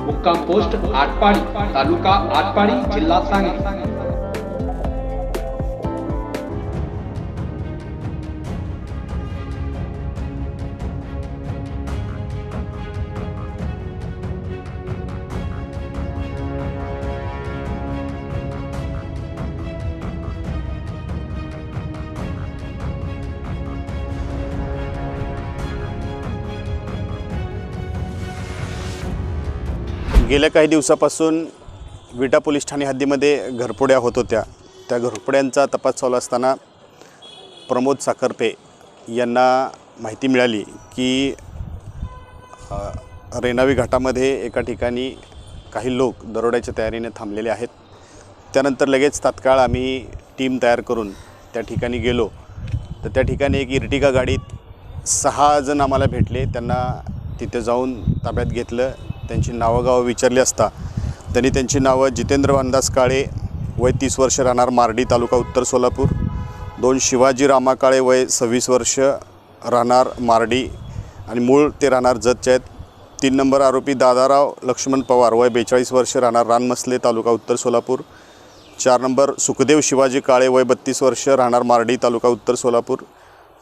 मुक्काम पोस्ट आटपाडी तालुका आटपाडी जिल्हा सांगली. गेल्या काही दिवसापासून विटा पोलीस ठाणे हद्दीमध्ये घरपुड्या होत होत्या. त्या घरपुड्यांचा तपास चालू असताना प्रमोद साखरपे यांना माहिती मिळाली की रेणावी घाटामध्ये एका ठिकाणी काही लोक दरोड्याच्या तयारीने थांबलेले आहेत. त्यानंतर लगेच तात्काळ आम्ही टीम तयार करून त्या ठिकाणी गेलो. तर त्या ठिकाणी एक इर्टिगा गाडीत सहा जण आम्हाला भेटले. त्यांना तिथे जाऊन ताब्यात घेतलं. त्यांची नावं गावं विचारली असता त्यांनी त्यांची नावं जितेंद्र अंदास काळे वय तीस वर्ष राहणार मार्डी तालुका उत्तर सोलापूर दोन शिवाजी रामा काळे वय सव्वीस वर्ष राहणार मार्डी आणि मूळ ते राहणार जतचे आहेत. तीन नंबर आरोपी दादाराव लक्ष्मण पवार वय बेचाळीस वर्ष राहणार रानमसले तालुका उत्तर सोलापूर चार नंबर सुखदेव शिवाजी काळे वय बत्तीस वर्ष राहणार मार्डी तालुका उत्तर सोलापूर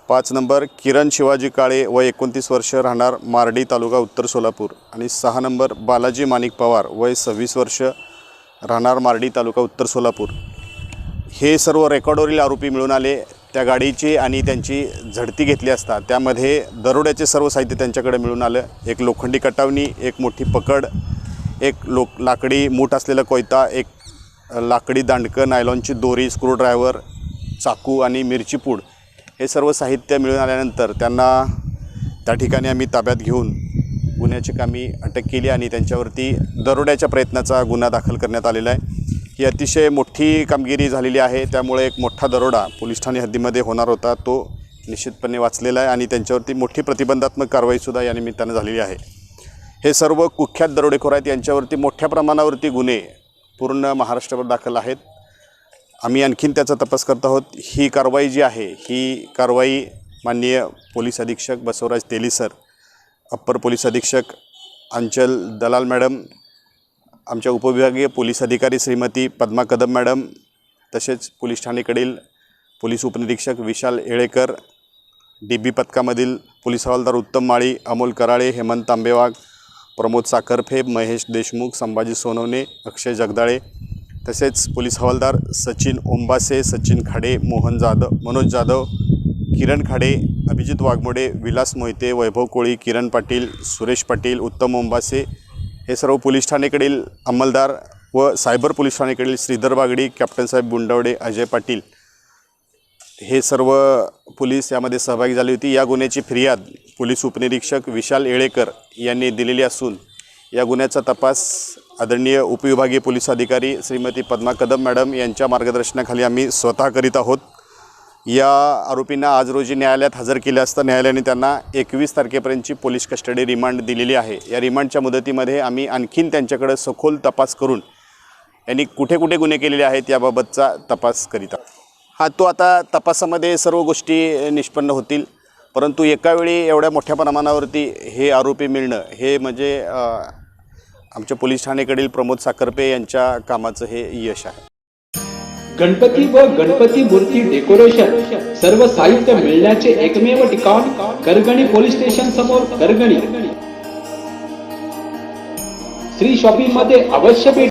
पाच नंबर किरण शिवाजी काळे व एकोणतीस वर्ष राहणार मार्डी तालुका उत्तर सोलापूर. आणि सहा नंबर बालाजी माणिक पवार वय सव्वीस वर्ष राहणार मार्डी तालुका उत्तर सोलापूर. हे सर्व रेकॉर्डवरील आरोपी मिळून आले. त्या गाडीची आणि त्यांची झडती घेतली असता त्यामध्ये दरोड्याचे सर्व साहित्य त्यांच्याकडे मिळून आलं. एक लोखंडी कटावणी एक मोठी पकड एक लोक लाकडी मूठ असलेला कोयता एक लाकडी दांडकं नायलॉनची दोरी स्क्रूड्रायव्हर चाकू आणि मिरची पूड हे सर्व साहित्य मिळून आल्यानंतर त्यांना त्या ठिकाणी आम्ही ताब्यात घेऊन गुन्ह्याची कामी अटक केली आणि त्यांच्यावरती दरोड्याच्या प्रयत्नाचा गुन्हा दाखल करण्यात आलेला आहे. ही अतिशय मोठी कामगिरी झालेली आहे. त्यामुळे एक मोठा दरोडा पोलीस ठाणे हद्दीमध्ये होणार होता तो निश्चितपणे वाचलेला आहे आणि त्यांच्यावरती मोठी प्रतिबंधात्मक कारवाईसुद्धा या निमित्तानं झालेली आहे. हे सर्व कुख्यात दरोडेखोर आहेत. यांच्यावरती मोठ्या प्रमाणावरती गुन्हे पूर्ण महाराष्ट्रभर दाखल आहेत. आम्ही आणखीन त्याचा तपास करत आहोत. ही कारवाई जी आहे ही कारवाई माननीय पोलीस अधीक्षक Basavaraj Teli sir upper police अधीक्षक अंचल दलाल मॅडम आमच्या उपविभागीय पोलीस अधिकारी श्रीमती पद्मा कदम मॅडम तसेच पोलीस ठाणेकडील पोलीस उपनिरीक्षक विशाल येळेकर डी बी पथकामधील पोलीस हवालदार उत्तम माळी अमोल कराळे हेमंत आंबेवाग प्रमोद साखरफे महेश देशमुख संभाजी सोनवणे अक्षय जगदाळे तसेच पोलीस हवालदार सचिन ओंबासे सचिन खाडे मोहन जाधव मनोज जाधव किरण खाडे अभिजित वाघमोडे विलास मोहिते वैभव कोळी किरण पाटील सुरेश पाटील उत्तम ओंबासे हे सर्व पोलीस ठाणेकडील अंमलदार व सायबर पोलीस ठाणेकडील श्रीधर बागडी कॅप्टन साहेब बुंडवडे अजय पाटील हे सर्व पोलीस यामध्ये सहभागी झाली होती. या गुन्ह्याची फिर्याद पोलीस उपनिरीक्षक विशाल येळेकर यांनी दिलेली असून या गुन्ह्याचा तपास आदरणीय उपविभागीय पोलीस अधिकारी श्रीमती पद्मा कदम मॅडम यांच्या मार्गदर्शनाखाली आम्ही स्वतः करीत आहोत. या आरोपींना आज रोजी न्यायालयात हजर केले असता. न्यायालयाने त्यांना एकवीस तारखेपर्यंतची पोलीस कस्टडी रिमांड दिलेली आहे. या रिमांडच्या मुदतीमध्ये आम्ही आणखीन त्यांच्याकडे सखोल तपास करून यांनी कुठे कुठे गुन्हे केलेले आहेत याबाबतचा तपास करीत आहोत. हा तो आता तपासामध्ये सर्व गोष्टी निष्पन्न होतील. परंतु एकावेळी एवढ्या मोठ्या प्रमाणावरती हे आरोपी मिळणं हे म्हणजे आमच्या पोलीस ठाणेकडील प्रमोद साखरपे यांच्या कामाचं हे यश आहे. गणपती व गणपती मूर्ती डेकोरेशन सर्व साहित्य मिळण्याचे एकमेव ठिकाण करगणी पोलीस स्टेशन समोर करगणी. श्री शॉपिंगमध्ये अवश्य भेट